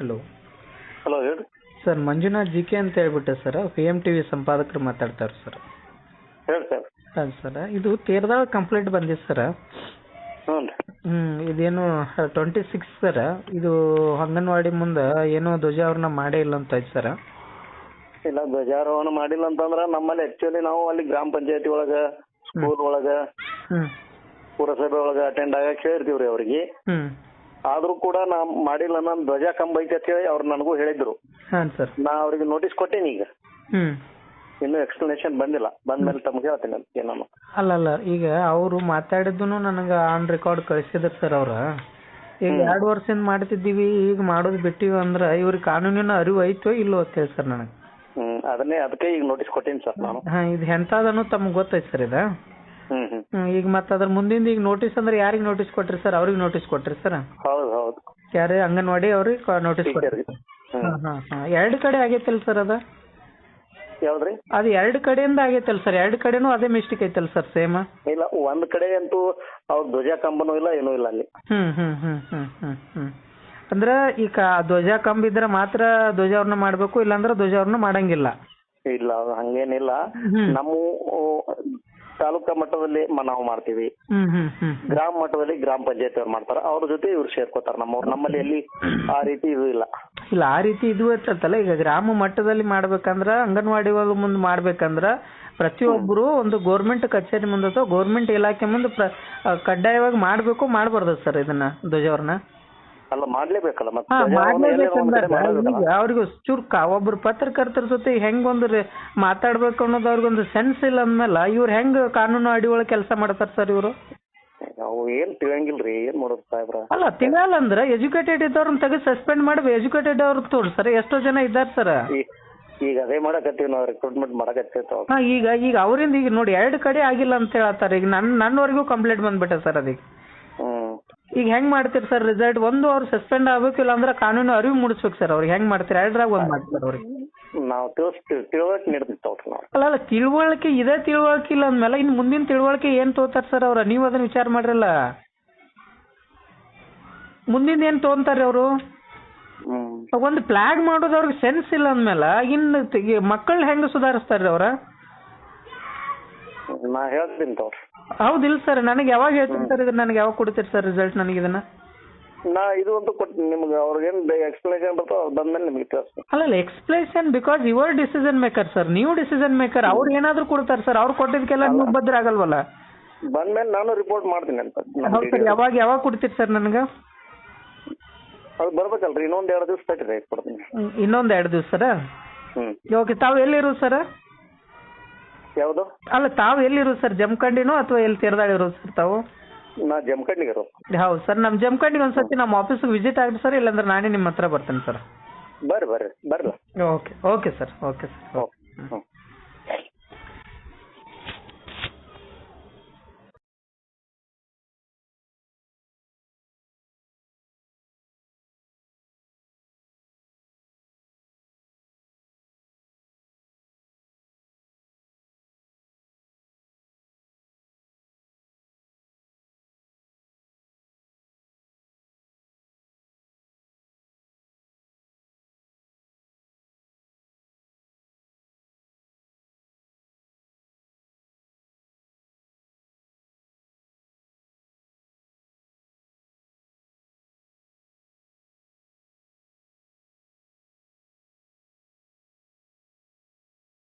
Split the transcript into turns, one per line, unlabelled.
Hello.
Hello ಹೇಳಿ
sir Manjunath G K ಅಂತ ಹೇಳ್ಬಿಟ್ಟು sir. P TV T V ಸಂಪಾದಕರು ಮಾತಾಡ್ತಾರೆ ಸರ್.
ಹೇಳಿ ಸರ್.
ಹಾಂ ಸರ್. ಇದು ತೇರದಾಗ ಕಂಪ್ಲೇಂಟ್ ಬಂದಿದೆ ಸರ್.
ಹ್ಞೂ ರೀ.
ಏನು ಇದೇನು ಟ್ವೆಂಟಿ ಸಿಕ್ಸ್ ಸರ್. ಇದು ಅಂಗನವಾಡಿ ಮುಂದೆ ಏನೋ ಧ್ವಜಾರೋಹಣ ಮಾಡೇ ಇಲ್ಲ ಅಂತ ಐತೆ ಸರ್.
ಇಲ್ಲ ಧ್ವಜಾರೋಹಣ ಮಾಡಿಲ್ಲ ಅಂತಂದ್ರ ನಮ್ಮಲ್ಲಿ ಆಕ್ಚುಲಿ ನಾವು ಅಲ್ಲಿ ಗ್ರಾಮ ಪಂಚಾಯತಿ ಒಳಗ ಸ್ಕೂಲ್ ಒಳಗ ಪುರಸಭೆ ಒಳಗ ಅಟೆಂಡ್ ಆಗಕ್ಕೆ ಹೇಳಿರ್ತೀವ್ರಿ ಅವ್ರಿಗೆ.
ಹ್ಞೂ
ಆದ್ರೂ ಕೂಡ ನಾ ಮಾಡಿಲ್ಲ ನಾನು ಧ್ವಜ ಕಂಬ ಐತೆ ಅಂತ ಹೇಳಿ ಅವ್ರು ನನಗೂ ಹೇಳಿದ್ರು.
ಹಾಂ ಸರ್.
ನಾ ಅವ್ರಿಗೆ ನೋಟಿಸ್ ಕೊಟ್ಟೇನಿ ಈಗ.
ಹ್ಮ್.
ಇನ್ನೂ ಎಕ್ಸ್ಪ್ಲನೇಷನ್ ಬಂದಿಲ್ಲ. ಬಂದ್ಮೇಲೆ ತಮ್ಗೆ ಹೇಳ್ತೀನಿ ಅಂತ
ಅಲ್ಲ ಅಲ್ಲ ಈಗ ಅವರು ಮಾತಾಡಿದ್ದು ನನಗೆ ಆನ್ ರೆಕಾರ್ಡ್ ಕಳಿಸಿದ್ರು ಸರ್ ಅವ್ರ. ಈಗ ಎರಡು ವರ್ಷದಿಂದ ಮಾಡ್ತಿದ್ದೀವಿ ಈಗ ಮಾಡೋದು ಬಿಟ್ಟಿವಿ ಅಂದ್ರೆ ಇವ್ರಿಗೆ ಕಾನೂನಿನ ಅರಿವು ಐತೋ ಇಲ್ಲೋ ಅಂತ ಹೇಳಿ ಸರ್ ನನಗೆ.
ಹ್ಮ್ ಅದನ್ನೇ ಅದಕ್ಕೆ ಈಗ ನೋಟಿಸ್ ಕೊಟ್ಟೇನಿ ಸರ್ ನಾನು.
ಹಾ ಇದು ಎಂಥದನ್ನು ತಮ್ಗೆ ಗೊತ್ತೈತೆ ಸರ್ ಇದು. ಈಗ ಮತ್ತೆ ಅದ್ರ ಮುಂದಿಂದ ಈಗ ನೋಟಿಸ್ ಅಂದ್ರೆ ಯಾರಿಗೆ ನೋಟಿಸ್ ಕೊಟ್ರಿ ಸರ್ ಅವ್ರಿಗೆ ನೋಟಿಸ್ ಕೊಟ್ರಿ ಸರ್
ಹೌದು ಹೌದು.
ಯಾರೇ ಅಂಗನವಾಡಿ ಅವ್ರಿಗೆ ನೋಟಿಸ್ ಕೊಟ್ರಿ. ಎರಡು ಕಡೆ ಆಗೈತಲ್ಲ ಸರ್ ಅದು?
ಯಾವ್ದ್ರಿ?
ಅದು ಎರಡು ಕಡೆಯಿಂದ ಆಗೈತಲ್ ಸರ್ ಎರಡು ಕಡೆನೂ ಅದೇ ಮಿಸ್ಟೇಕ್ ಐತಲ್ ಸರ್ ಸೇಮ್
ಇಲ್ಲ ಒಂದ್ ಕಡೆ ಅಂತೂ ಅವ್ರ ಧ್ವಜ ಕಂಬನೂ ಇಲ್ಲ ಏನೂ ಇಲ್ಲ ಅಲ್ಲಿ.
ಹ್ಮ್ ಹ್ಮ್ ಹ್ಮ್ ಹ್ಮ್ ಹ್ಮ್ ಹ್ಮ್. ಅಂದ್ರೆ ಈಗ ಧ್ವಜ ಕಂಬ ಇದ್ರೆ ಮಾತ್ರ ಧ್ವಜಾರೋಹಣ ಮಾಡ್ಬೇಕು ಇಲ್ಲಾಂದ್ರೆ ಧ್ವಜಾರೋಹಣ ಮಾಡಂಗಿಲ್ಲ.
ಇಲ್ಲ ಹಂಗೇನಿಲ್ಲ. ನಮ್ಮ ತಾಲೂಕಾ ಮಟ್ಟದಲ್ಲಿ ನಾವು ಮಾಡ್ತೀವಿ. ಗ್ರಾಮ ಮಟ್ಟದಲ್ಲಿ ಗ್ರಾಮ ಪಂಚಾಯತ್ ಅವ್ರು ಮಾಡ್ತಾರೆ. ಅವ್ರ ಜೊತೆ ಇವ್ರು ಸೇರ್ಕೋತಾರ ನಮ್ಮವ್ರು. ನಮ್ಮಲ್ಲಿ ಎಲ್ಲಿ ಆ ರೀತಿ ಇದು ಇಲ್ಲ.
ಇಲ್ಲ ಆ ರೀತಿ ಇದು ಇರ್ತಲ್ಲ ಈಗ ಗ್ರಾಮ ಮಟ್ಟದಲ್ಲಿ ಮಾಡ್ಬೇಕಂದ್ರ ಅಂಗನವಾಡಿ ಒಳಗೆ ಮುಂದೆ ಮಾಡ್ಬೇಕಂದ್ರ ಪ್ರತಿಯೊಬ್ಬರು ಒಂದು ಗೋರ್ಮೆಂಟ್ ಕಚೇರಿ ಮುಂದೆ ಅಥವಾ ಗೋರ್ಮೆಂಟ್ ಇಲಾಖೆ ಮುಂದೆ ಕಡ್ಡಾಯವಾಗಿ ಮಾಡಬೇಕು ಮಾಡಬಾರ್ದು ಸರ್ ಇದನ್ನ ಧ್ವಜಾರೋಹಣ.
ಅಲ್ಲ ಮಾಡ್ಲೇಬೇಕಲ್ಲ ಮತ್ತೆ
ಹಾ ಮಾಡ್ಲೇಬೇಕಂದಾಗ. ಈಗ ಅವ್ರಿಗೆ ಚುರ್ಕ ಒಬ್ರು ಪತ್ರಕರ್ತರ ಜೊತೆ ಹೆಂಗೊಂದು ಒಂದು ಮಾತಾಡ್ಬೇಕು ಅನ್ನೋದು ಅವ್ರಿಗೊಂದು ಸೆನ್ಸ್ ಇಲ್ಲ ಅಂದ್ಮೇಲೆ ಇವ್ರು ಹೆಂಗ್ ಕಾನೂನು ಅಡಿ ಒಳಗೆ ಕೆಲಸ ಮಾಡ್ತಾರ ಸರ್ ಇವರು?
ಅವು ಏನ್ ತಿಳಿಯಂಗಿಲ್ರಿ ಏನ್ ಮಾಡೋದು ಸಾಹೇಬ್ರ?
ಅಲ್ಲ ತಿಂಗಳ ಅಂದ್ರೆ ಎಜುಕೇಟೆಡ್ ಇದ್ದವ್ರನ್ನ ತೆಗೆದು ಸಸ್ಪೆಂಡ್ ಮಾಡಿ ಎಜುಕೇಟೆಡ್ ಅವ್ರ ತೋರಿ ಸರ್ ಎಷ್ಟೋ ಜನ ಇದ್ದಾರೆ ಸರ್.
ಈ- ಈಗ ಅದೇ ಮಾಡಕತ್ತೀವಿ ನಾವು ರಿಕ್ರೂಟ್ಮೆಂಟ್ ಮಾಡಕತ್ತೀವಿ.
ಹಾ ಈಗ ಈಗ ಅವರಿಂದ ಈಗ ನೋಡಿ ಎರಡು ಕಡೆ ಆಗಿಲ್ಲ ಅಂತ ಹೇಳತ್ತಾರೆ ಈಗ ನನ್ನ ನನ್ನವರೆಗೂ ಕಂಪ್ಲೇಂಟ್ ಬಂದ್ಬಿಟ್ಟೆ ಸರ್ ಅದಕ್ಕೆ ಈಗ ಹೆಂಗ್ ಮಾಡ್ತೀರಿ ಸರ್ ರಿಸಲ್ಟ್ ಒಂದು ಅವ್ರು ಸಸ್ಪೆಂಡ್ ಆಗ್ಬೇಕು ಇಲ್ಲ ಅಂದ್ರೆ ಕಾನೂನು ಅರಿವು ಮೂಡಿಸ್ಬೇಕು ಸರ್ ಅವ್ರಿಗೆ ಹೆಂಗ್ ಮಾಡ್ತೀರಿ? ಎರಡರಾಗ ಒಂದ್ ಮಾಡ್ತಾರೆ ಅವ್ರಿಗೆ.
ನಾವು ತಿಳುವಳಿಕೆ ನಾವು.
ಅಲ್ಲ ಅಲ್ಲ ತಿಳುವಳಿಕೆ ಇದೇ ತಿಳುವಳಿಕೆ ಇಲ್ಲ ಅಂದ್ಮೇಲೆ ಇನ್ನು ಮುಂದಿನ ತಿಳುವಳಿಕೆ ಏನ್ ತೋತಾರ ಸರ್ ಅವ್ರ? ನೀವು ಅದನ್ನ ವಿಚಾರ ಮಾಡ್ರಲ್ಲ. ಮುಂದಿನ ಏನ್ ತೋಂತಾರ್ರಿ ಅವರು? ಒಂದು ಫ್ಲಾಗ್ ಮಾಡೋದು ಅವ್ರಿಗೆ ಸೆನ್ಸ್ ಇಲ್ಲ ಅಂದ್ಮೇಲೆ ಇನ್ನು ಮಕ್ಕಳು ಹೆಂಗ್ ಸುಧಾರಿಸ್ತಾರ್ರಿ ಅವ್ರ?
ನಾ ಹೇಳ್ತೀನಿ ತಗೊಳ್ರಿ
ಹೌದಿಲ್ಲ ಸರ್ ನನಗೆ ಯಾವಾಗ ಹೇಳ್ತೀನಿ ಸರ್ ಇದನ್ನ ನನಗೆ ಯಾವಾಗ ಕೊಡ್ತೀರಿ ಸರ್ ರಿಸಲ್ಟ್ ನನಗೆ ಇದನ್ನ?
ನಾ ಇದು ಅಂತೂ ನಿಮಗೆ ನಿಮ್ಗೆ ಅವ್ರಿಗೇನ್ ಎಕ್ಸ್ಪ್ಲನೇಷನ್ ಬರ್ತೋ ಅವ್ರು ಬಂದ್ಮೇಲೆ ನಿಮ್ಗೆ ತಿಳಿಸ್ತೀನಿ.
ಅಲ್ಲಲ್ಲ explanation because your decision maker sir ನೀವು ಡಿಸಿಷನ್ ಮೇಕರ್ ಅವ್ರು ಏನಾದ್ರು ಕೊಡ್ತಾರೆ ಸರ್ ಅವ್ರು ಕೊಟ್ಟಿದ್ದಕ್ಕೆಲ್ಲ ನೀವು ಬದ್ರ ಆಗಲ್ವಲ್ಲ?
ಬಂದ್ಮೇಲೆ ನಾನು ರಿಪೋರ್ಟ್ ಮಾಡ್ತೀನಿ ಅಂತ.
ಹೌದು ಸರ್ ಯಾವಾಗ ಯಾವಾಗ ಕೊಡ್ತೀರಿ ಸರ್ ನನಗೆ?
ಅದು ಬರ್ಬೇಕಲ್ರಿ. ಇನ್ನೊಂದ್ ಎರಡು ದಿವಸ ತಟ್ರಿ ಕೊಡ್ತೀನಿ.
ಇನ್ನೊಂದು ಎರಡು ದಿವಸ ಸರ್ ಓಕೆ ತಾವು ಎಲ್ಲಿರೋದು ಸರ್
ಯಾವ್ದು?
ಅಲ್ಲ ತಾವು ಎಲ್ಲಿರೋದು ಸರ್ ಜಮಖಂಡಿನೋ ಅಥವಾ ಎಲ್ಲಿ ತೆರೆದಾಳ ಇರೋದು ಸರ್ ತಾವು?
ನಾ ಜಮಖಂಡಿಗೆ ಇರೋದು
ಹೌದು ಸರ್ ನಮ್ಮ ಜಮಖಂಡಿಗೆ ಒಂದ್ಸತಿ ನಮ್ಮ ಆಫೀಸ್ ವಿಸಿಟ್ ಆಗಿ ಸರ್ ಇಲ್ಲಾಂದ್ರೆ ನಾನೇ ನಿಮ್ಮ ಹತ್ರ ಬರ್ತೇನೆ ಸರ್.
ಬರ್ರಿ ಬರ್ರಿ ಬರ್ರಿ
okay okay sir okay sir
okay. ಹ್ಞೂ